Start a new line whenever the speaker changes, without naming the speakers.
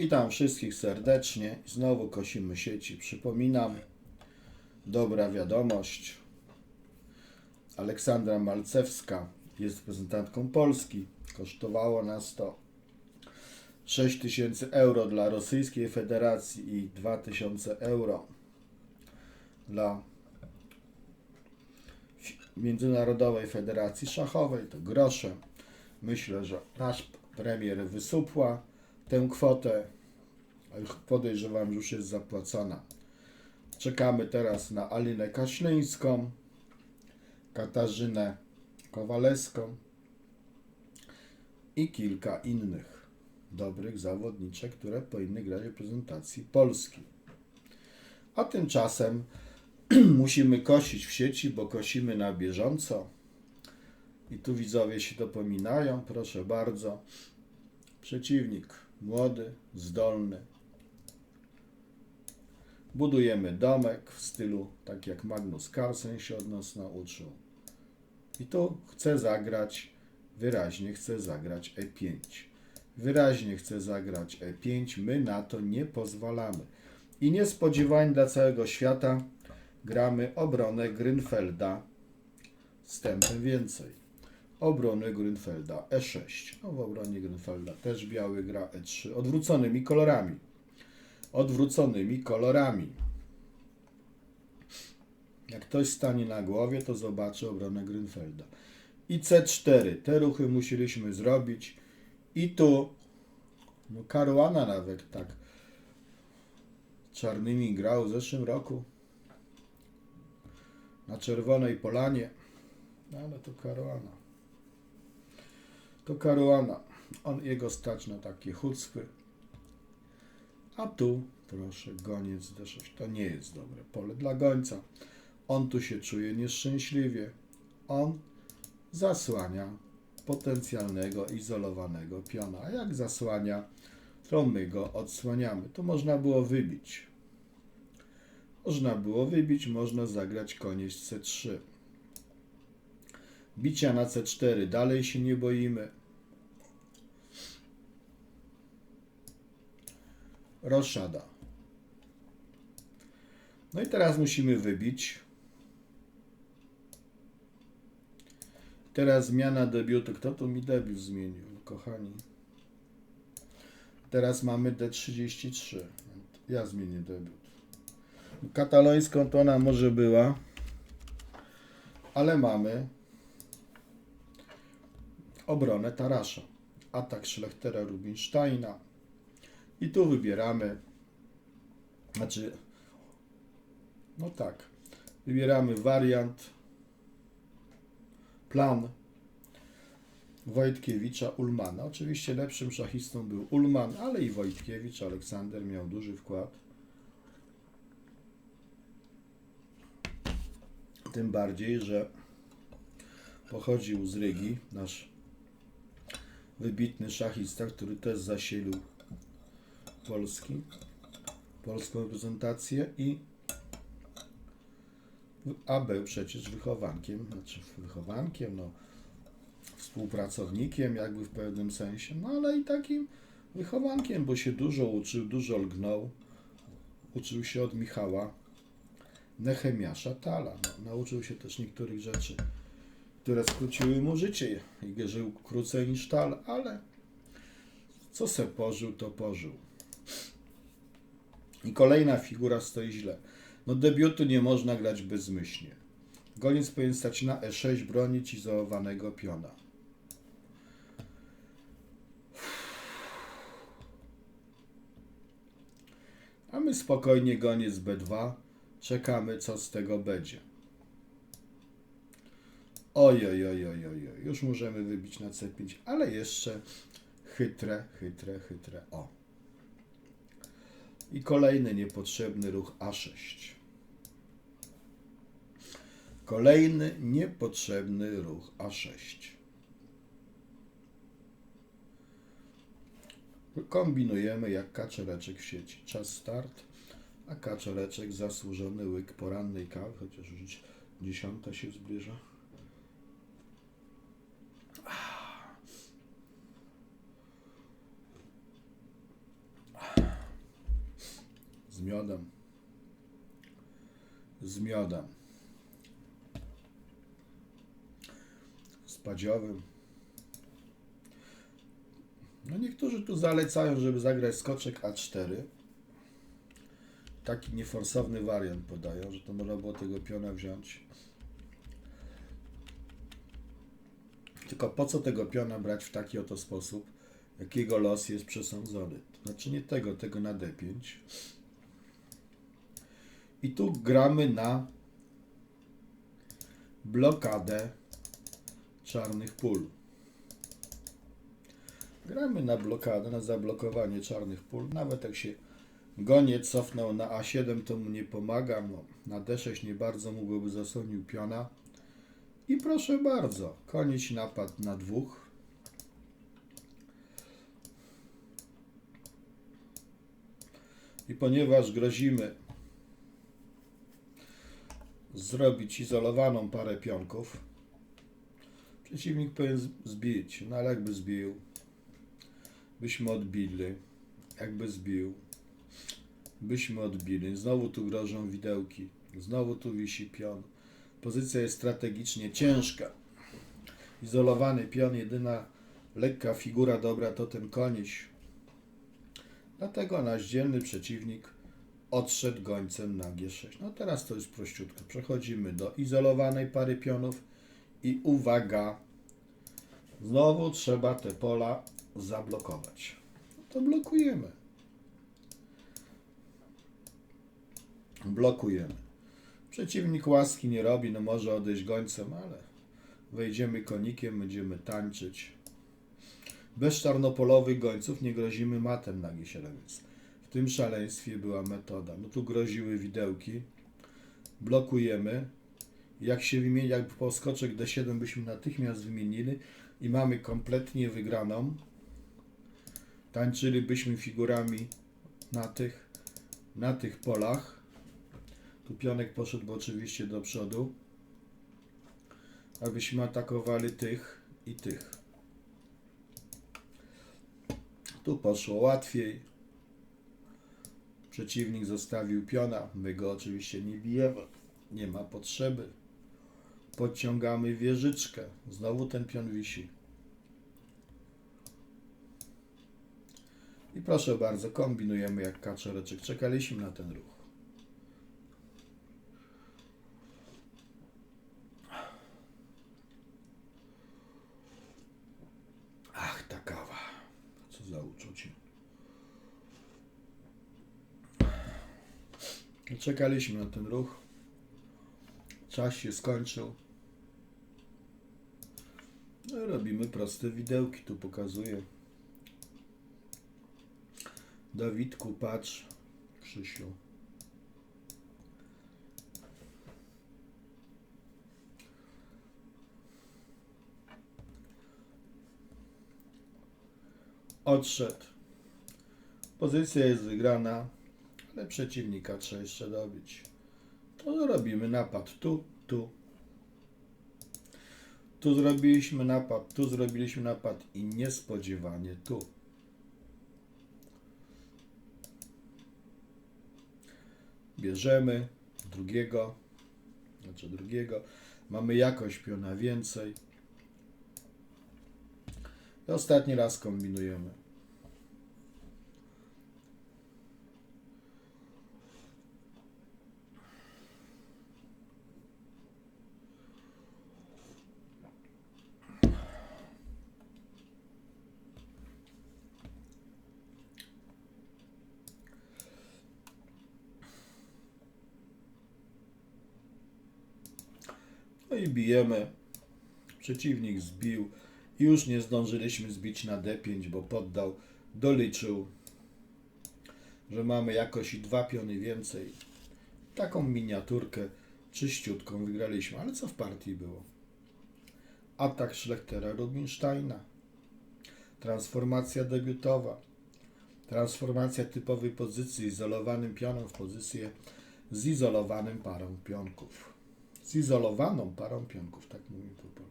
Witam wszystkich serdecznie. Znowu kosimy sieci. Przypominam, dobra wiadomość. Aleksandra Malcewska jest reprezentantką Polski. Kosztowało nas to 6 tysięcy euro dla Rosyjskiej Federacji i 2000 euro dla Międzynarodowej Federacji Szachowej. To grosze. Myślę, że nasz premier wysupła tę kwotę. Podejrzewam, że już jest zapłacona. Czekamy teraz na Alinę Kaślińską, Katarzynę Kowalewską i kilka innych dobrych zawodniczek, które powinny grać w reprezentacji Polski. A tymczasem musimy kosić w sieci, bo kosimy na bieżąco. I tu widzowie się dopominają, proszę bardzo. Przeciwnik młody, zdolny. Budujemy domek w stylu tak jak Magnus Carlsen się od nas nauczył. I tu chcę zagrać, wyraźnie chcę zagrać E5. Wyraźnie chcę zagrać E5, my na to nie pozwalamy. I niespodziewanie dla całego świata gramy obronę Grünfelda z tempem więcej. Obrony Grünfelda E6. No w obronie Grünfelda też biały gra E3 odwróconymi kolorami. Odwróconymi kolorami. Jak ktoś stanie na głowie, to zobaczy obronę Grünfelda. I C4. Te ruchy musieliśmy zrobić. I tu no Caruana nawet tak czarnymi grał w zeszłym roku na Czerwonej Polanie. No ale to Caruana. To Caruana. On, jego stać na takie chucpy. A tu, proszę, goniec D6. To nie jest dobre pole dla gońca. On tu się czuje nieszczęśliwie. On zasłania potencjalnego, izolowanego piona. A jak zasłania, to my go odsłaniamy. To można było wybić. Można było wybić, można zagrać koniec C3. Bicia na C4, dalej się nie boimy. Roszada. No i teraz musimy wybić. Teraz zmiana debiutu. Kto tu mi debiut zmienił, kochani? Teraz mamy D33. Ja zmienię debiut. Katalońską to ona może była, ale mamy obronę Tarasza, atak Schlechtera Rubinsteina i tu wybieramy, znaczy, no tak, wybieramy wariant, plan Wojtkiewicza Ulmana. Oczywiście lepszym szachistą był Ulman, ale i Wojtkiewicz, Aleksander miał duży wkład. Tym bardziej, że pochodził z Rygi, nasz wybitny szachista, który też zasilił Polski, polską reprezentację i a był przecież wychowankiem, znaczy wychowankiem, no współpracownikiem jakby w pewnym sensie, no ale i takim wychowankiem, bo się dużo uczył, dużo lgnął. Uczył się od Michała Nehemiasza Tala. No, nauczył się też niektórych rzeczy, które skróciły mu życie i żył krócej niż Tal, ale co se pożył, to pożył. I kolejna figura stoi źle. No debiutu nie można grać bezmyślnie. Goniec powinien stać na E6, bronić izolowanego piona. A my spokojnie goniec B2. Czekamy, co z tego będzie. Oj, oj, oj, oj, oj, oj. Już możemy wybić na C5, ale jeszcze chytre, chytre, chytre. O. I kolejny niepotrzebny ruch A6. Kolejny niepotrzebny ruch A6. Kombinujemy jak kaczoreczek w sieci. Czas start, a kaczoreczek zasłużony łyk porannej kawy, chociaż już dziesiąta się zbliża. Miodem. Z miodem. Z. No niektórzy tu zalecają, żeby zagrać skoczek A4. Taki nieforsowny wariant podają, że to można było tego piona wziąć. Tylko po co tego piona brać w taki oto sposób, jakiego los jest przesądzony? Znaczy nie tego, tego na D5. I tu gramy na blokadę czarnych pól. Gramy na blokadę, na zablokowanie czarnych pól. Nawet jak się goniec cofnął na A7, to mu nie pomaga. No, na D6 nie bardzo mógłby zasłonił piona. I proszę bardzo, koniec napad na dwóch. I ponieważ grozimy zrobić izolowaną parę pionków, przeciwnik powinien zbić. No ale jakby zbił, byśmy odbili. Jakby zbił, byśmy odbili. Znowu tu grożą widełki. Znowu tu wisi pion. Pozycja jest strategicznie ciężka. Izolowany pion, jedyna lekka figura dobra to ten koniś. Dlatego nasz dzielny przeciwnik odszedł gońcem na G6. No teraz to już prościutko. Przechodzimy do izolowanej pary pionów i uwaga, znowu trzeba te pola zablokować. No to blokujemy. Blokujemy. Przeciwnik łaski nie robi, no może odejść gońcem, ale wejdziemy konikiem, będziemy tańczyć. Bez czarnopolowych gońców nie grozimy matem na G7, więc w tym szaleństwie była metoda. No tu groziły widełki, blokujemy. Jak się wymieni, jak po skoczek D7 byśmy natychmiast wymienili i mamy kompletnie wygraną, tańczylibyśmy figurami na tych, na tych polach. Tu pionek poszedł oczywiście do przodu, abyśmy atakowali tych i tych. Tu poszło łatwiej. Przeciwnik zostawił piona. My go oczywiście nie bijemy. Nie ma potrzeby. Podciągamy wieżyczkę. Znowu ten pion wisi. I proszę bardzo, kombinujemy jak kaczoreczek. Czekaliśmy na ten ruch. Czekaliśmy na ten ruch. Czas się skończył. No robimy proste widełki. Tu pokazuję. Dawidku, patrz. Krzysiu. Odszedł. Pozycja jest wygrana, ale przeciwnika trzeba jeszcze dobić. To robimy napad tu, tu. Tu zrobiliśmy napad, tu zrobiliśmy napad i niespodziewanie tu. Bierzemy drugiego, znaczy drugiego. Mamy jakość piona więcej. I ostatni raz kombinujemy. No i bijemy. Przeciwnik zbił. Już nie zdążyliśmy zbić na D5, bo poddał, doliczył, że mamy jakoś i dwa piony więcej. Taką miniaturkę czyściutką wygraliśmy. Ale co w partii było? Atak Schlechtera Rubinsteina. Transformacja debiutowa. Transformacja typowej pozycji izolowanym pionem w pozycję zizolowanym parą pionków. Zizolowaną parą pionków, tak mówimy po polsku.